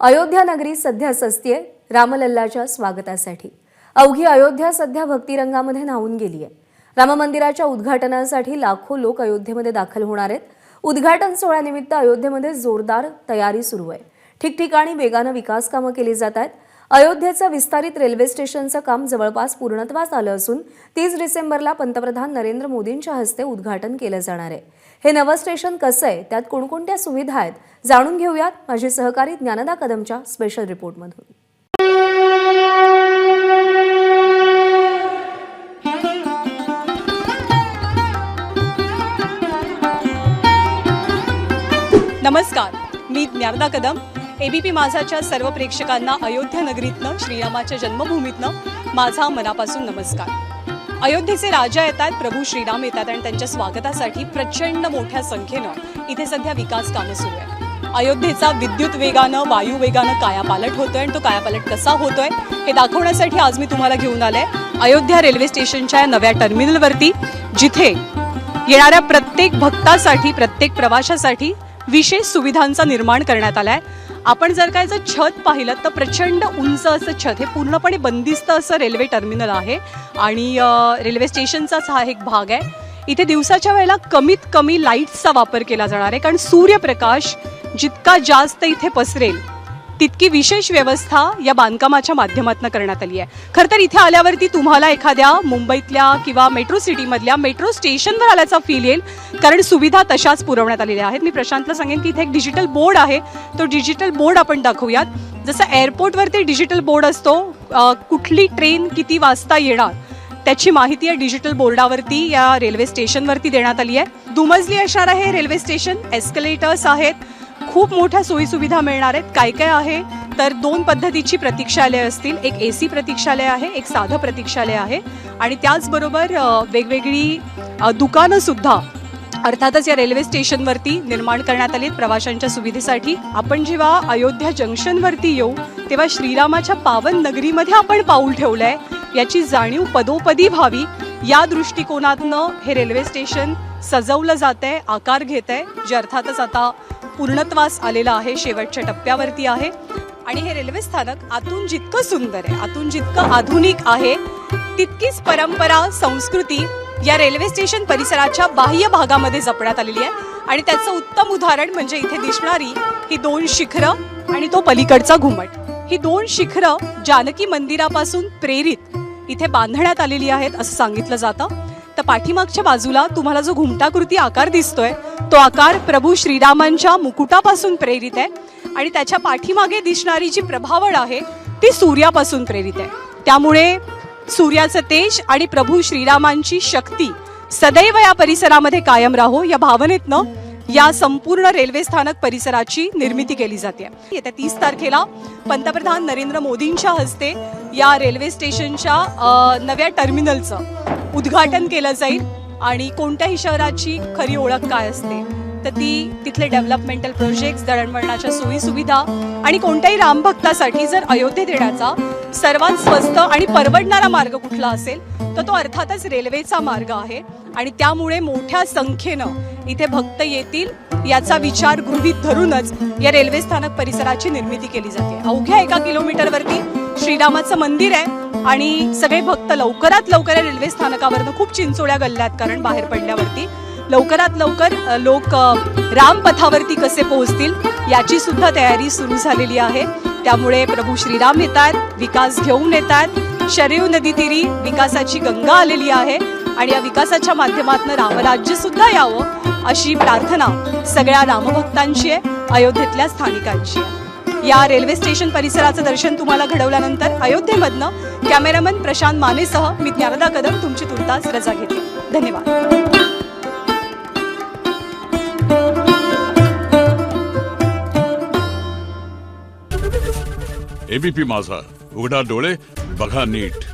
अयोध्या नगरी सध्या सस्तीये. रामलल्लाच्या स्वागतासाठी. अवघी अयोध्या सध्या भक्तिरंगामध्ये न्हावून गेली आहे राम मंदिराच्या उद्घाटनासाठी लाखो लोक अयोध्येमध्ये दाखल होणार आहेत. उद्घाटन सोहळ्यानिमित्त अयोध्येमध्ये जोरदार तयारी सुरू आहे. ठिकठिकाणी वेगानं विकास कामं केली जात आहेत. अयोध्येचं विस्तारित रेल्वे स्टेशनचं काम जवळपास पूर्णत्वास आलं असून तीस डिसेंबरला पंतप्रधान नरेंद्र मोदींच्या हस्ते उद्घाटन केलं जाणार आहे. हे नवं स्टेशन कसं आहे? त्यात कोणकोणत्या सुविधा आहेत? जाणून घेऊयात माझे सहकारी ज्ञानदा कदमच्या स्पेशल रिपोर्टमधून नमस्कार मी ज्ञानदा कदम एबीपी माझाच्या सर्व प्रेक्षकांना अयोध्या नगरीतनं श्रीरामाच्या जन्मभूमीतनं माझा मनापासून नमस्कार. अयोध्येचे राजा येतात प्रभू श्रीराम येतात आणि त्यांच्या स्वागतासाठी प्रचंड मोठ्या संख्येनं इथे सध्या विकास कामं सुरू आहेत. अयोध्येचा विद्युत वेगानं वायू वेगानं कायापालट होतोय आणि तो कायापालट कसा होतोय हे दाखवण्यासाठी आज मी तुम्हाला घेऊन आले अयोध्या रेल्वे स्टेशनच्या या नव्या टर्मिनलवरती जिथे येणाऱ्या प्रत्येक भक्तासाठी प्रत्येक प्रवाशासाठी विशेष सुविधांचा निर्माण करण्यात आलाय. आपण जर काय जर छत पाहिलं तर प्रचंड उंच असं छत हे पूर्णपणे बंदिस्त असं रेल्वे टर्मिनल आहे. आणि रेल्वे स्टेशनचाच हा एक भाग आहे. इथे दिवसाच्या वेळेला कमीत कमी लाईट्सचा वापर केला जाणार आहे कारण सूर्यप्रकाश जितका जास्त इथे पसरेल तितकी विशेष व्यवस्था या बांधकामाच्या माध्यमातून करण्यात आली आहे. खरं तर इथे आल्यावरती तुम्हाला एखाद्या मुंबईतल्या किंवा मेट्रो सिटीमधल्या मेट्रो स्टेशनवर आल्याचा फील येईल कारण सुविधा तशाच पुरवण्यात आलेल्या आहेत. मी प्रशांतला सांगेन की इथे एक डिजिटल बोर्ड आहे. तो डिजिटल बोर्ड आपण दाखवूयात. जसं एअरपोर्टवरती डिजिटल बोर्ड असतो कुठली ट्रेन किती वाजता येणार त्याची माहिती या डिजिटल बोर्डावरती या रेल्वे स्टेशनवरती देण्यात आली आहे. दुमजली असणार आहे रेल्वे स्टेशन एस्कलेटर्स आहेत. खूप मोठ्या सोयीसुविधा मिळणार आहेत. काय काय आहे? तर दोन पद्धतीची प्रतीक्षालय असतील. एक ए सी प्रतीक्षालय आहे एक साधं प्रतीक्षालय आहे. आणि त्याचबरोबर वेगवेगळी दुकानंसुद्धा अर्थातच या रेल्वे स्टेशनवरती निर्माण करण्यात आली आहेत प्रवाशांच्या सुविधेसाठी. आपण जेव्हा अयोध्या जंक्शनवरती येऊ तेव्हा श्रीरामाच्या पावन नगरीमध्ये आपण पाऊल ठेवलं आहे याची जाणीव पदोपदी व्हावी. या दृष्टिकोनातनं हे रेल्वे स्टेशन सजवलं जात आहे आकार घेत आहे जे अर्थातच आता पूर्णत्वास आलेलं आहे शेवटच्या टप्प्यावरती आहे. आणि हे रेल्वे स्थानक आतून जितकं सुंदर आहे आतून जितकं आधुनिक आहे तितकीच परंपरा संस्कृती या रेल्वे स्टेशन परिसराच्या बाह्य भागामध्ये जपण्यात आलेली आहे. आणि त्याचं उत्तम उदाहरण म्हणजे इथे दिसणारी ही दोन शिखरं आणि तो पलीकडचा घुमट. ही दोन शिखरं जानकी मंदिरापासून प्रेरित इथे बांधण्यात आलेली आहेत असं सांगितलं जातं. तर पाठीमागच्या बाजूला तुम्हाला जो घुमटाकृती आकार दिसतोय तो आकार प्रभू श्रीरामांच्या मुकुटापासून प्रेरित आहे आणि त्याच्या पाठीमागे दिसणारी जी प्रभावळ आहे ती सूर्यापासून प्रेरित आहे. त्यामुळे सूर्याचं तेज आणि प्रभू श्रीरामांची शक्ती सदैव या परिसरामध्ये कायम राहो या भावनेतनं या संपूर्ण रेल्वे स्थानक परिसराची निर्मिती केली जाते. येत्या तीस तारखेला पंतप्रधान नरेंद्र मोदींच्या हस्ते या रेल्वे स्टेशनच्या नव्या टर्मिनलचं उद्घाटन केलं जाईल आणि कोणत्याही शहराची खरी ओळख काय असते तर ती तिथले डेव्हलपमेंटल प्रोजेक्ट्स दळणवळणाच्या सोयीसुविधा आणि कोणत्याही रामभक्तासाठी जर अयोध्येत येण्याचा सर्वात स्वस्त आणि परवडणारा मार्ग कुठला असेल तर तो अर्थातच रेल्वेचा मार्ग आहे. आणि त्यामुळे मोठ्या संख्येनं इथे भक्त येतील याचा विचार गृहीत धरूनच या रेल्वे स्थानक परिसराची निर्मिती केली जाते. अवघ्या एका किलोमीटरवरती श्रीरामाचं मंदिर आहे आणि सगळे भक्त लवकरात लवकर या रेल्वे स्थानकावरनं खूप चिंचोळ्या गल्ल्यात कारण बाहेर पडल्यावरती. लवकरात लवकर लोक रामपथावरती कसे पोहोचतील याची सुद्धा तयारी सुरू झालेली आहे. त्यामुळे प्रभू श्रीराम येतात विकास घेऊन येतात. शरीव नदी तीरी विकासाची गंगा आलेली आहे. आणि या विकासाच्या माध्यमातून रामराज्य सुद्धा यावं अशी प्रार्थना सगळ्या रामभक्तांची आहे अयोध्येतल्या स्थानिकांची आहे. या रेल्वे स्टेशन परिसराचं दर्शन तुम्हाला घडवल्यानंतर अयोध्येमधनं कॅमेरामन प्रशांत मानेसह मी ज्ञानदा कदम तुमची तुर्तास रजा घेते. धन्यवाद. एबीपी माझा. उघडा डोळे बघा नीट.